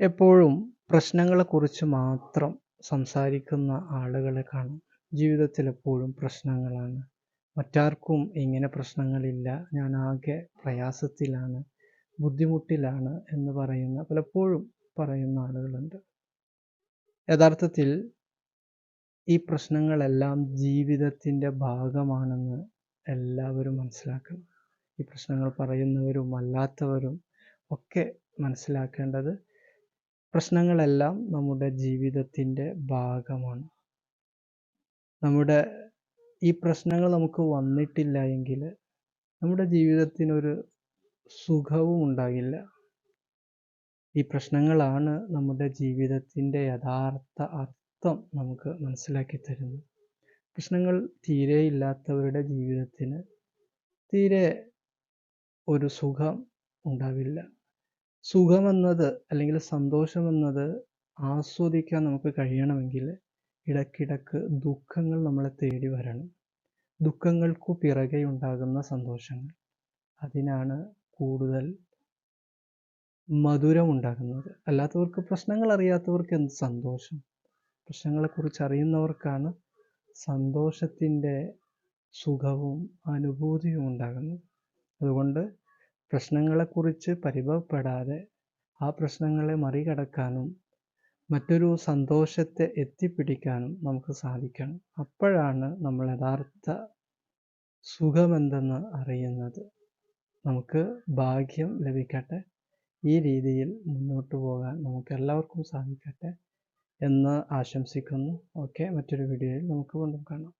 എപ്പോഴും പ്രശ്നങ്ങളെക്കുറിച്ച് മാത്രം സംസാരിക്കുന്ന ആളുകളെ കാണാം. ജീവിതത്തിൽ എപ്പോഴും പ്രശ്നങ്ങളാണ്. മറ്റാർക്കും ഇങ്ങനെ പ്രശ്നങ്ങളില്ല. ഞാൻ ആകെ പ്രയാസത്തിലാണ് ബുദ്ധിമുട്ടിലാണ് എന്ന് പറയുന്ന പലപ്പോഴും പറയുന്ന ആളുകളുണ്ട്. യഥാർത്ഥത്തിൽ ഈ പ്രശ്നങ്ങളെല്ലാം ജീവിതത്തിന്റെ ഭാഗമാണെന്ന് എല്ലാവരും മനസ്സിലാക്കണം. ഈ പ്രശ്നങ്ങൾ പറയുന്നവരും അല്ലാത്തവരും ഒക്കെ മനസ്സിലാക്കേണ്ടത് പ്രശ്നങ്ങളെല്ലാം നമ്മുടെ ജീവിതത്തിന്റെ ഭാഗമാണ്. നമ്മുടെ ഈ പ്രശ്നങ്ങൾ നമുക്ക് വന്നിട്ടില്ല എങ്കിൽ നമ്മുടെ ജീവിതത്തിനൊരു സുഖവും ഉണ്ടാകില്ല. ഈ പ്രശ്നങ്ങളാണ് നമ്മുടെ ജീവിതത്തിന്റെ യഥാർത്ഥ അർത്ഥം നമുക്ക് മനസ്സിലാക്കി തരുന്നത്. പ്രശ്നങ്ങൾ തീരെ ഇല്ലാത്തവരുടെ ജീവിതത്തിന് തീരെ ഒരു സുഖം ഉണ്ടാവില്ല. സുഖമെന്നത് അല്ലെങ്കിൽ സന്തോഷമെന്നത് ആസ്വദിക്കാൻ നമുക്ക് കഴിയണമെങ്കിൽ ഇടയ്ക്കിടയ്ക്ക് ദുഃഖങ്ങൾ നമ്മളെ തേടി വരണം. ദുഃഖങ്ങൾക്കു പിറകെ ഉണ്ടാകുന്ന സന്തോഷങ്ങൾ. അതിനാണ് കൂടുതൽ മധുരമുണ്ടാകുന്നത് അല്ലാത്തവർക്ക് പ്രശ്നങ്ങൾ അറിയാത്തവർക്ക് എന്ത് സന്തോഷം? പ്രശ്നങ്ങളെക്കുറിച്ച് അറിയുന്നവർക്കാണ് സന്തോഷത്തിന്റെ സുഖവും അനുഭൂതിയും ഉണ്ടാകുന്നത്. അതുകൊണ്ട് പ്രശ്നങ്ങളെക്കുറിച്ച് പരിഭവപ്പെടാതെ ആ പ്രശ്നങ്ങളെ മറികടക്കാനും മറ്റൊരു സന്തോഷത്തെ എത്തിപ്പിടിക്കാനും നമുക്ക് സാധിക്കണം. അപ്പോഴാണ് നമ്മൾ യഥാർത്ഥ സുഖമെന്തെന്ന് അറിയുന്നത്. നമുക്ക് ഭാഗ്യം ലഭിക്കട്ടെ. ഈ രീതിയിൽ മുന്നോട്ട് പോകാൻ നമുക്ക് എല്ലാവർക്കും സാധിക്കട്ടെ എന്ന് ആശംസിക്കുന്നു. ഓക്കെ മറ്റൊരു വീഡിയോയിൽ നമുക്ക് വീണ്ടും കാണാം.